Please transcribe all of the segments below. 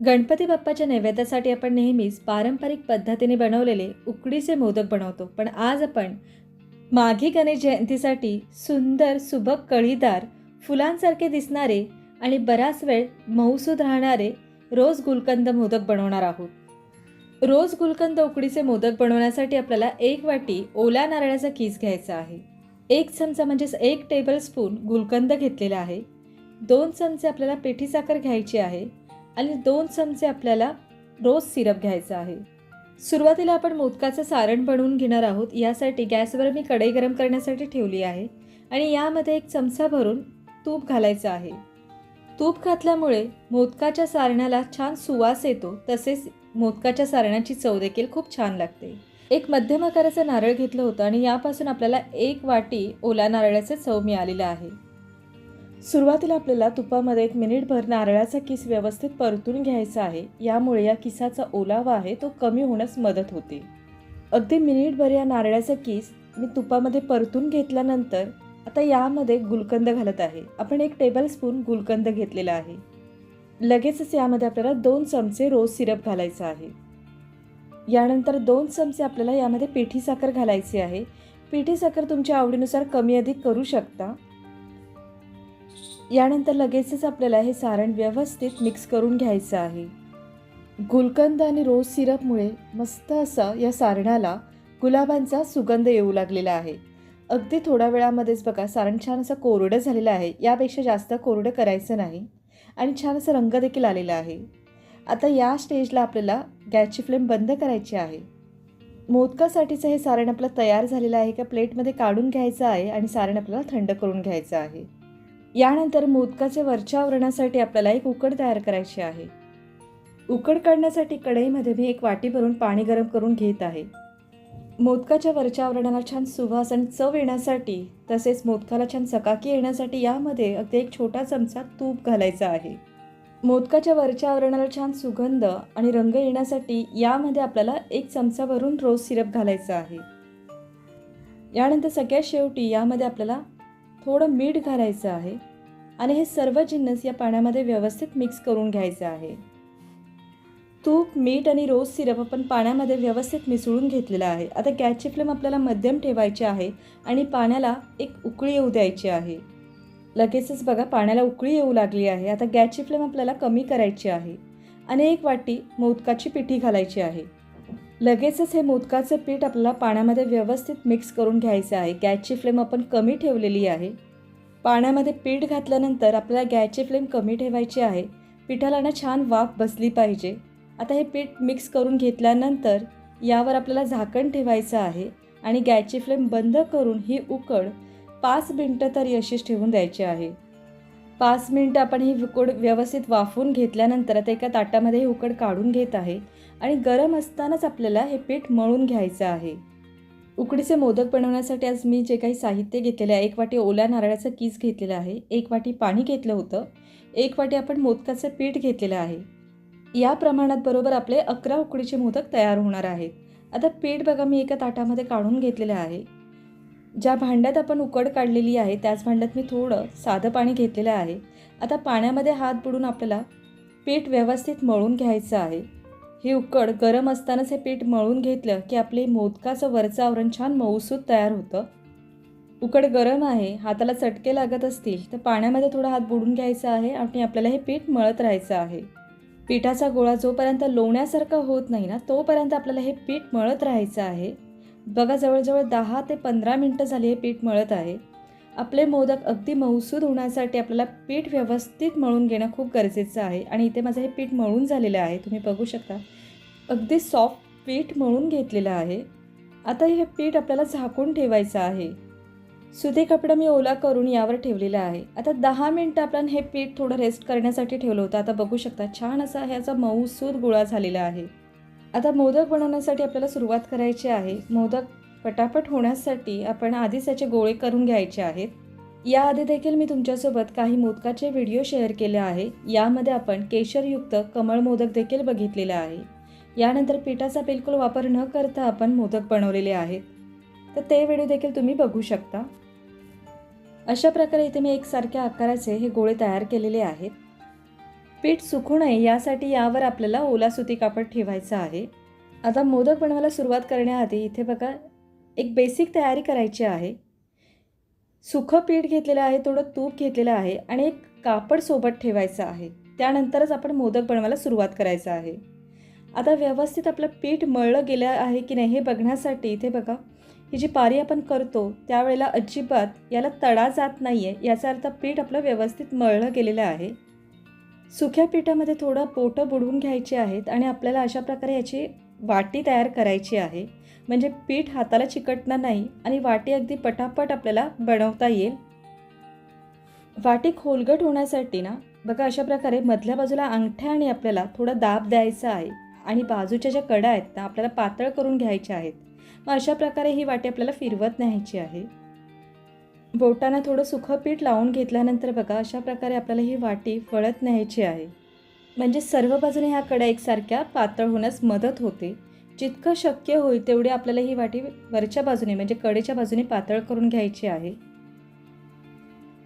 गणपती बाप्पाच्या नैवेद्यासाठी आपण नेहमीच पारंपरिक पद्धतीने बनवलेले उकडीचे मोदक बनवतो. पण आज आपण माघी गणेश जयंतीसाठी सुंदर सुबक कळीदार फुलांसारखे दिसणारे आणि बराच वेळ मऊसूद राहणारे रोज गुलकंद मोदक बनवणार आहोत. रोज गुलकंद उकडीचे मोदक बनवण्यासाठी आपल्याला एक वाटी ओल्या नारळाचा किस घ्यायचा आहे. एक चमचा म्हणजेच एक टेबलस्पून गुलकंद घेतलेला आहे. दोन चमचे आपल्याला पेठी साखर घ्यायची आहे. आणि दोन चमचे आपल्याला रोज सिरप घ्यायचा आहे. सुरुवातीला आपण मोदकाचं सारण बनवून घेणार आहोत. यासाठी गॅसवर मी कढई गरम करण्यासाठी ठेवली आहे आणि यामध्ये एक चमचा भरून तूप घालायचं आहे. तूप घातल्यामुळे मोदकाच्या सारणाला छान सुवास येतो तसेच मोदकाच्या सारणाची चव देखील खूप छान लागते. एक मध्यम आकाराचं नारळ घेतलं होतं आणि यापासून आपल्याला एक वाटी ओला नारळाचं चव मिळालेलं आहे. सुरुवातीला आपल्याला तुपामध्ये एक मिनिटभर नारळाचा किस व्यवस्थित परतून घ्यायचा आहे. यामुळे या किसाचा ओलावा आहे तो कमी होण्यास मदत होते. अगदी मिनिटभर या नारळाचा किस मी तुपामध्ये परतून घेतल्यानंतर आता यामध्ये गुलकंद घालत आहे. आपण एक टेबलस्पून गुलकंद घेतलेला आहे. लगेचच यामध्ये आपल्याला दोन चमचे रोज सिरप घालायचा आहे. यानंतर दोन चमचे आपल्याला यामध्ये पिठी साखर घालायची आहे. पिठी साखर तुमच्या आवडीनुसार कमी अधिक करू शकता. यानंतर लगेचच आपल्याला हे सारण व्यवस्थित मिक्स करून घ्यायचं आहे. गुलकंद आणि रोज सिरपमुळे मस्त असा या सारणाला गुलाबांचा सुगंध येऊ लागलेला आहे. अगदी थोड्या वेळामध्येच बघा सारण छान असं कोरडं झालेलं आहे. यापेक्षा जास्त कोरडं करायचं नाही आणि छान असं रंग देखील आलेला आहे. आता या स्टेजला आपल्याला गॅसची फ्लेम बंद करायची आहे. मोदकासाठीचं हे सारण आपलं तयार झालेलं आहे का? प्लेटमध्ये काढून घ्यायचं आहे आणि सारण आपल्याला थंड करून घ्यायचं आहे. यानंतर मोदकाच्या वरच्या आवरणासाठी आपल्याला एक उकड तयार करायची आहे. उकड काढण्यासाठी कढईमध्ये मी एक वाटी भरून पाणी गरम करून घेत आहे. मोदकाच्या वरच्या आवरणाला छान सुवास आणि चव येण्यासाठी तसेच मोदकाला छान चकाकी येण्यासाठी यामध्ये अगदी एक छोटा चमचा तूप घालायचा आहे. मोदकाच्या वरच्या आवरणाला छान सुगंध आणि रंग येण्यासाठी यामध्ये आपल्याला एक चमचा भरून रोज सिरप घालायचा आहे. यानंतर सगळ्यात शेवटी यामध्ये आपल्याला थोडं मीठ घालायचं आहे आणि हे सर्व जिन्नस या पाण्यामध्ये व्यवस्थित मिक्स करून घ्यायचं आहे. तूप मीठ आणि रोज सिरप आपण पाण्यामध्ये व्यवस्थित मिसळून घेतलेलं आहे. आता गॅसची फ्लेम आपल्याला मध्यम ठेवायची आहे आणि पाण्याला एक उकळी येऊ द्यायची आहे. लगेचच बघा पाण्याला उकळी येऊ लागली आहे. आता गॅसची फ्लेम आपल्याला कमी करायची आहे आणि एक वाटी मोदकाची पिठी घालायची आहे. लगेचच हे मोदकाचं पीठ आपल्याला पाण्यामध्ये व्यवस्थित मिक्स करून घ्यायचं आहे. गॅसची फ्लेम आपण कमी ठेवलेली आहे. पाण्यामध्ये पीठ घातल्यानंतर आपल्याला गॅसची फ्लेम कमी ठेवायची आहे. पिठाला ना छान वाफ बसली पाहिजे. आता हे पीठ मिक्स करून घेतल्यानंतर यावर आपल्याला झाकण ठेवायचं आहे आणि गॅसची फ्लेम बंद करून ही उकड पाच मिनटं तरी अशीच ठेवून द्यायची आहे. पाच मिनटं आपण ही उकड व्यवस्थित वाफवून घेतल्यानंतर आता एका ताटामध्ये ही उकड काढून घेत आहे. आणि गरम असतानाच आपल्याला हे पीठ मळून घ्यायचं आहे. उकडीचे मोदक बनवण्यासाठी आज मी जे काही साहित्य घेतलेलं आहे एक वाटी ओल्या नारळाचं कीस घेतलेलं आहे एक वाटी पाणी घेतलं होतं एक वाटी आपण मोदकाचं पीठ घेतलेलं आहे. या प्रमाणात बरोबर आपले अकरा उकडीचे मोदक तयार होणार आहेत. आता पीठ बघा मी एका ताटामध्ये काढून घेतलेलं आहे. ज्या भांड्यात आपण उकड काढलेली आहे त्याच भांड्यात मी थोडं साधं पाणी घेतलेलं आहे. आता पाण्यामध्ये हात बुडून आपल्याला पीठ व्यवस्थित मळून घ्यायचं आहे. हे उकड गरम असतानाच हे पीठ मळून घेतलं की आपले मोदकाचं वरचं आवरण छान मऊसूत तयार होतं. उकड गरम आहे हाताला चटके लागत असतील तर पाण्यामध्ये थोडा हात बुडून घ्यायचा आहे आणि आपल्याला हे पीठ मळत राहायचं आहे. पिठाचा गोळा जोपर्यंत लोण्यासारखा होत नाही ना तोपर्यंत आपल्याला हे पीठ मळत राहायचं आहे. बघा जवळजवळ दहा ते पंधरा मिनटं झाली हे पीठ मळत आहे. आपले मोदक अगदी मऊसूद होण्यासाठी आपल्याला पीठ व्यवस्थित मळून घेणं खूप गरजेचं आहे. आणि इथे माझं हे पीठ मळून झालेलं आहे. तुम्ही बघू शकता. अगदी सॉफ्ट पीठ मळून घेतलेलं आहे. आता हे पीठ आपल्याला झाकून ठेवायचं आहे. सुती कपडा मी ओला करून यावर ठेवलेला आहे. आता दहा मिनटं आपण हे पीठ थोडं रेस्ट करण्यासाठी ठेवलं होतं. आता बघू शकता छान असा ह्याचा मऊसूद गोळा झालेला आहे. आता मोदक बनवण्यासाठी आपल्याला सुरुवात करायची आहे. मोदक पटापट होण्यासाठी आपण आधीच याचे गोळे करून घ्यायचे आहेत. याआधी देखील मी तुमच्यासोबत काही मोदकाचे व्हिडिओ शेअर केले आहे. यामध्ये आपण केशरयुक्त कमळ मोदक देखील बघितलेले आहे. यानंतर पिठाचा बिलकुल वापर न करता आपण मोदक बनवलेले आहेत. तर ते व्हिडिओ देखील तुम्ही बघू शकता. अशा प्रकारे इथे मी एकसारख्या आकाराचे हे गोळे तयार केलेले आहेत. पीठ सुकू नये यासाठी यावर आपल्याला ओला सुती कापड ठेवायचं आहे. आता मोदक बनवायला सुरुवात करण्याआधी इथे बघा एक बेसिक तयारी करायची आहे. सुखं पीठ घेतलेलं आहे थोडं तूप घेतलेलं आहे आणि एक कापड सोबत ठेवायचं आहे. त्यानंतरच आपण मोदक बनवायला सुरुवात करायचं आहे. आता व्यवस्थित आपलं पीठ मळलं गेलं आहे की नाही हे बघण्यासाठी इथे बघा ही जी पारी आपण करतो त्यावेळेला अजिबात याला तडा जात नाही आहे याचा अर्थ पीठ आपलं व्यवस्थित मळलं गेलेलं आहे. सुक्या पिठामध्ये थोडं पोटं बुडवून घ्यायची आहेत आणि आपल्याला अशा प्रकारे याची वाटी तयार करायची आहे. म्हणजे पीठ हाताला चिकटणार नाही आणि वाटी अगदी पटापट आपल्याला बनवता येईल. वाटी खोलगट होण्यासाठी ना बघा अशा प्रकारे मधल्या बाजूला अंगठ्या आणि आपल्याला थोडा दाब द्यायचा आहे. आणि बाजूच्या ज्या कडा आहेत ना आपल्याला पातळ करून घ्यायच्या आहेत. मग अशा प्रकारे ही वाटी आपल्याला फिरवत न्यायची आहे. बोटानं थोडं सुखं पीठ लावून घेतल्यानंतर बघा अशा प्रकारे आपल्याला ही वाटी फळत न्यायची आहे. म्हणजे सर्व बाजूने ह्या कडा एकसारख्या पातळ होण्यास मदत होते. जितकं शक्य होईल तेवढी आपल्याला ही वाटी वरच्या बाजूने म्हणजे कडेच्या बाजूने पातळ करून घ्यायची आहे.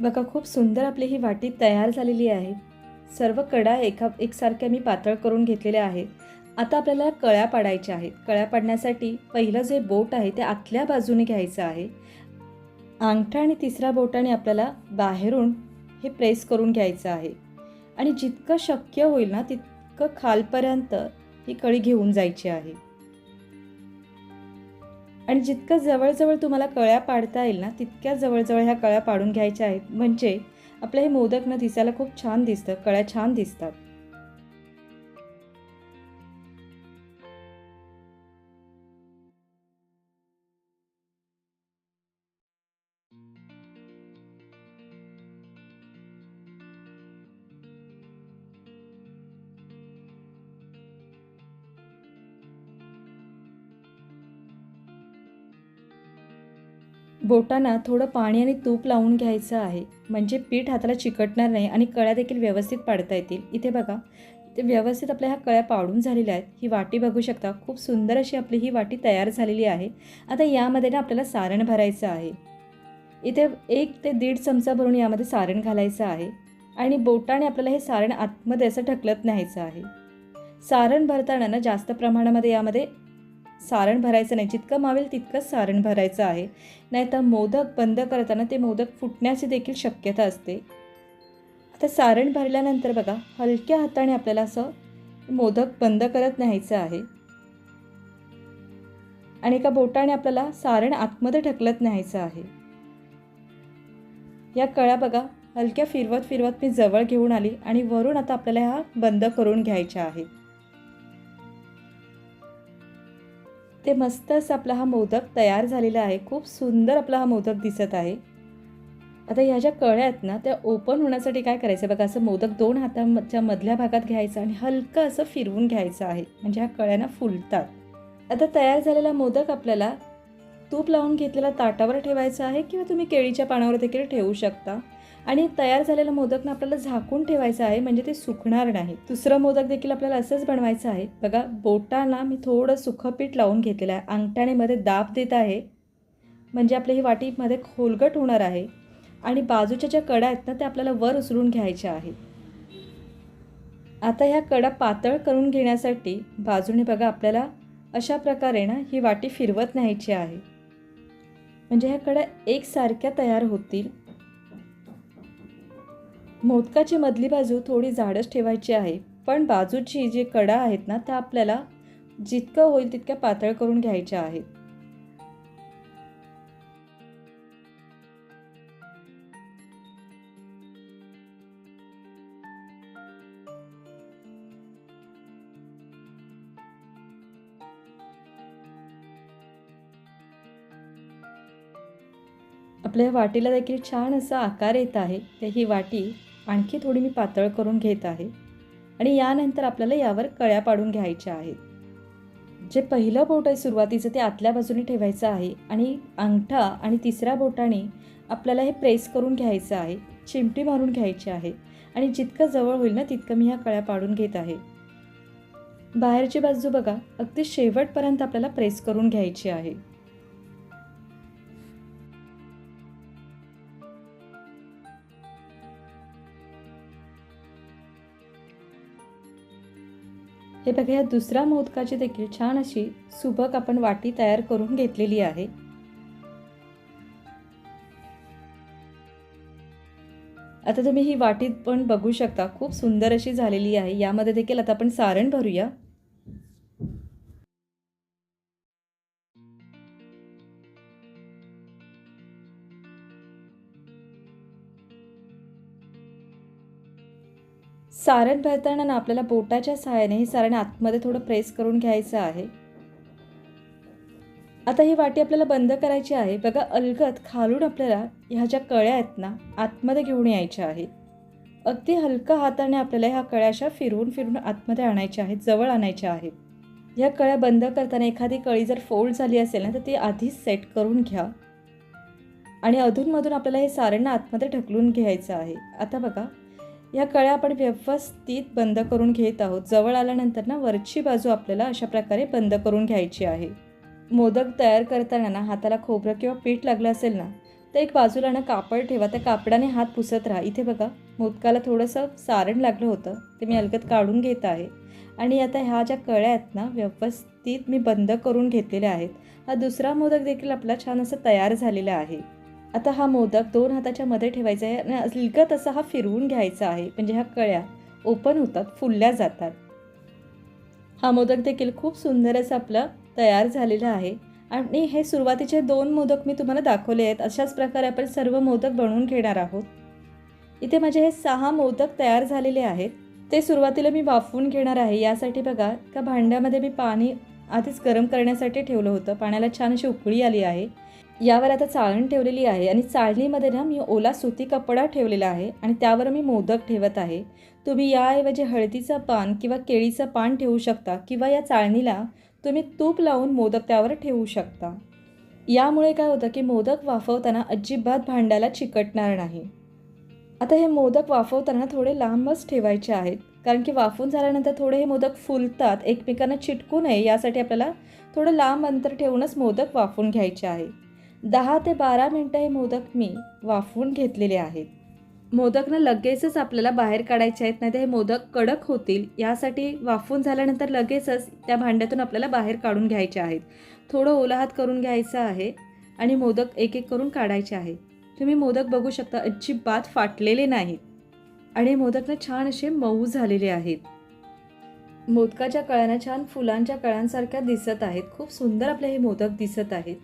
बघा खूप सुंदर आपली ही वाटी तयार झालेली आहे. सर्व कडा एका एकसारख्या मी पातळ करून घेतलेल्या आहेत. आता आपल्याला कळ्या पाडायच्या आहेत. कळ्या पाडण्यासाठी पहिलं जे बोट आहे ते आतल्या बाजूने घ्यायचं आहे. अंगठा आणि तिसऱ्या बोटाने आपल्याला बाहेरून हे प्रेस करून घ्यायचं आहे. आणि जितकं शक्य होईल ना तितकं खालपर्यंत ही कळी घेऊन जायची आहे. आणि जितकं जवळजवळ तुम्हाला कळ्या पाडता येईल ना तितक्या जवळजवळ ह्या कळ्या पाडून घ्यायच्या आहेत. म्हणजे आपलं हे मोदक न दिसायला खूप छान दिसतं कळ्या छान दिसतात. बोटांना थोडं पाणी आणि तूप लावून घ्यायचं आहे. म्हणजे पीठ हाताला चिकटणार नाही आणि कळ्या देखील व्यवस्थित पाडता येतील. इथे बघा ते व्यवस्थित आपल्या ह्या कळ्या पाडून झालेल्या आहेत. ही वाटी बघू शकता. खूप सुंदर अशी आपली ही वाटी तयार झालेली आहे. आता यामध्ये ना आपल्याला सारण भरायचं आहे. इथे एक ते दीड चमचा भरून यामध्ये सारण घालायचं आहे. आणि बोटाने आपल्याला हे सारण आतमध्ये असं ढकलत न्यायचं आहे. सारण भरताना ना जास्त प्रमाणामध्ये यामध्ये सारण भरायचं नाही. जितकं मावेल तितकंच सारण भरायचं आहे. नाहीतर मोदक बंद करताना ते मोदक फुटण्याची देखील शक्यता असते. आता सारण भरल्यानंतर बघा हलक्या हाताने आपल्याला असं मोदक बंद करत न्यायचं आहे. आणि एका बोटाने आपल्याला सारण आतमध्ये ढकलत न्यायचं आहे. या कळ्या बघा हलक्या फिरवत फिरवत मी जवळ घेऊन आली आणि वरून आता आपल्याला ह्या बंद करून घ्यायच्या आहेत. ते मस्त असं आपला हा मोदक तयार झालेला आहे. खूप सुंदर आपला हा मोदक दिसत आहे. आता ह्या ज्या कळ्या आहेत ना त्या ओपन होण्यासाठी काय करायचं? बघा असं मोदक दोन हाताच्या मधल्या भागात घ्यायचं आणि हलकं असं फिरवून घ्यायचं आहे. म्हणजे ह्या कळ्यांना फुलतात. आता तयार झालेला मोदक आपल्याला तूप लावून घेतलेला ताटावर ठेवायचा आहे किंवा तुम्ही केळीच्या पानावर देखील ठेवू शकता. आणि तयार झालेलं मोदकनं आपल्याला झाकून ठेवायचं आहे म्हणजे ते सुकणार नाही. दुसरं मोदक देखील आपल्याला असंच बनवायचं आहे. बघा बोटाला मी थोडं सुखं पीठ लावून घेतलेलं आहे. अंगठ्याने मध्ये दाब देत आहे. म्हणजे आपली ही वाटीमध्ये खोलगट होणार आहे. आणि बाजूच्या ज्या कडा आहेत ना त्या आपल्याला वर उचलून घ्यायच्या आहेत. आता ह्या कडा पातळ करून घेण्यासाठी बाजूने बघा आपल्याला अशा प्रकारे ना ही वाटी फिरवत न्यायची आहे. म्हणजे ह्या कडा एकसारख्या तयार होतील. मोदकाची मधली बाजू थोडी जाडच ठेवायची आहे. पण बाजूची जी कडा आहेत ना त्या आपल्याला जितकं होईल तितक्या पातळ करून घ्यायच्या आहेत. आपल्या वाटीला देखील छान असा आकार येत आहे. तर ही वाटी आणखी थोडी मी पातळ करून घेत आहे आणि यानंतर आपल्याला यावर कळ्या पाडून घ्यायच्या आहेत. जे पहिलं बोट आहे सुरुवातीचं ते आतल्या बाजूने ठेवायचं आहे आणि अंगठा आणि तिसऱ्या बोटाने आपल्याला हे प्रेस करून घ्यायचं आहे चिमटी मारून घ्यायची आहे आणि जितकं जवळ होईल ना तितकं मी ह्या कळ्या पाडून घेत आहे. बाहेरची बाजू बघा अगदी शेवटपर्यंत आपल्याला प्रेस करून घ्यायची आहे. हे बघा या दुसऱ्या मोदकाची देखील छान अशी सुबक आपण वाटी तयार करून घेतलेली आहे. आता तुम्ही ही वाटी पण बघू शकता खूप सुंदर अशी झालेली आहे. यामध्ये देखील आता आपण सारण भरूया. सारण भरताना ना आपल्याला बोटाच्या सहाय्याने हे सारण आतमध्ये थोडं प्रेस करून घ्यायचं आहे. आता ही वाटी आपल्याला बंद करायची आहे. बघा अलगत खालून आपल्याला ह्या ज्या कळ्या आहेत ना आतमध्ये घेऊन यायच्या आहेत. अगदी हलका हाताने आपल्याला ह्या कळ्याशा फिरवून फिरवून आतमध्ये आणायच्या आहेत जवळ आणायच्या आहेत. ह्या कळ्या बंद करताना एखादी कळी जर फोल्ड झाली असेल ना तर ती आधीच सेट करून घ्या. आणि अधूनमधून आपल्याला हे सारण आतमध्ये ढकलून घ्यायचं आहे. आता बघा या कळ्या आपण व्यवस्थित बंद करून घेत आहोत. जवळ आल्यानंतर ना वरची बाजू आपल्याला अशा प्रकारे बंद करून घ्यायची आहे. मोदक तयार करताना ना हाताला खोबरं किंवा पीठ लागलं असेल ना तर एक बाजूला ना कापड ठेवा. त्या कापडाने हात पुसत राहा. इथे बघा मोदकाला थोडंसं सारण लागलं होतं ते मी अलगत काढून घेत आहे. आणि आता ह्या ज्या कळ्या आहेत ना व्यवस्थित मी बंद करून घेतलेल्या आहेत. हा दुसरा मोदक देखील आपला छान असा तयार झालेला आहे. आता हा मोदक दोन हाताच्या मध्ये ठेवायचा आहे आणि अलगत असा हा फिरवून घ्यायचा आहे. म्हणजे ह्या कळ्या ओपन होतात फुलल्या जातात. हा मोदक देखील खूप सुंदर असं आपलं तयार झालेला आहे. आणि हे सुरुवातीचे दोन मोदक मी तुम्हाला दाखवले आहेत. अशाच प्रकारे आपण सर्व मोदक बनवून घेणार आहोत. इथे माझे हे सहा मोदक तयार झालेले आहेत. ते सुरुवातीला मी वाफवून घेणार आहे. यासाठी बघा का भांड्यामध्ये मी पाणी आधीच गरम करण्यासाठी ठेवलं होतं. पाण्याला छान अशी उकळी आली आहे. यावर आता चाळण ठेवलेली आहे आणि चाळणीमध्ये ना मी ओला सुती कपडा ठेवलेला आहे आणि त्यावर मी मोदक ठेवत आहे. तुम्ही याऐवजी हळदीचं पान किंवा केळीचं पान ठेवू शकता किंवा या चाळणीला तुम्ही तूप लावून मोदक त्यावर ठेवू शकता. यामुळे काय होतं की मोदक वाफवताना अजिबात भांड्याला चिकटणार नाही. आता हे मोदक वाफवताना थोडे लांबच ठेवायचे आहेत. कारण की वाफून झाल्यानंतर थोडे हे मोदक फुलतात एकमेकांना चिटकू नये यासाठी आपल्याला थोडं लांब अंतर ठेवूनच मोदक वाफून घ्यायचे आहे. दहा ते बारा मिनटं हे मोदक मी वाफवून घेतलेले आहेत. मोदकनं लगेचच आपल्याला बाहेर काढायचे आहेत नाही हे मोदक कडक होतील. यासाठी वाफवून झाल्यानंतर लगेचच त्या भांड्यातून आपल्याला बाहेर काढून घ्यायचे आहेत. थोडं ओला हात करून घ्यायचं आहे आणि मोदक एक एक करून काढायचे आहे तुम्ही मोदक बघू शकता अजिबात फाटलेले नाहीत. आणि मोदकनं छान असे मऊ झालेले आहेत. मोदकाच्या कळ्यांना छान फुलांच्या कळ्यांसारख्या दिसत आहेत. खूप सुंदर आपले हे मोदक दिसत आहेत.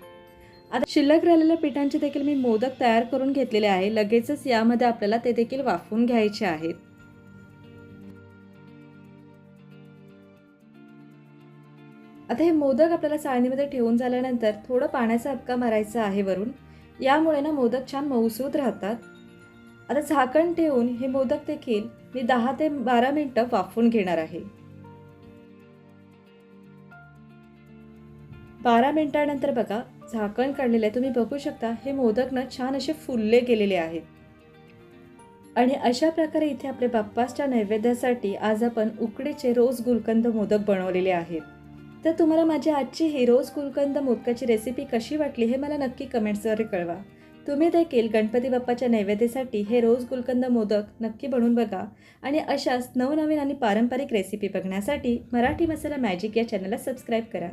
आता शिल्लक राहिलेल्या पिठांचे देखील मी मोदक तयार करून घेतलेले आहे. लगेचच यामध्ये आपल्याला ते देखील वाफवून घ्यायचे आहेत. आता हे मोदक आपल्याला चाळणीमध्ये ठेवून झाल्यानंतर थोडं पाण्याचा हबका मारायचा आहे वरून. यामुळे ना मोदक छान मऊसूद राहतात. आता झाकण ठेवून हे मोदक देखील मी दहा ते बारा मिनटं वाफवून घेणार आहे. बारा मिनिटानंतर बघा झाकण काढलेलं आहे. तुम्ही बघू शकता हे मोदक ना छान असे फुलले गेलेले आहेत. आणि अशा प्रकारे इथे आपल्या बाप्पासच्या नैवेद्यासाठी आज आपण उकडीचे रोज गुलकंद मोदक बनवलेले आहेत. तर तुम्हाला माझी आजची ही रोज गुलकंद मोदकाची रेसिपी कशी वाटली हे मला नक्की कमेंट्सद्वारे कळवा. तुम्ही देखील गणपती बाप्पाच्या नैवेद्यासाठी हे रोज गुलकंद मोदक नक्की बनवून बघा. आणि अशाच नवनवीन आणि पारंपरिक रेसिपी बघण्यासाठी मराठी मसाला मॅजिक या चॅनलला सबस्क्राईब करा.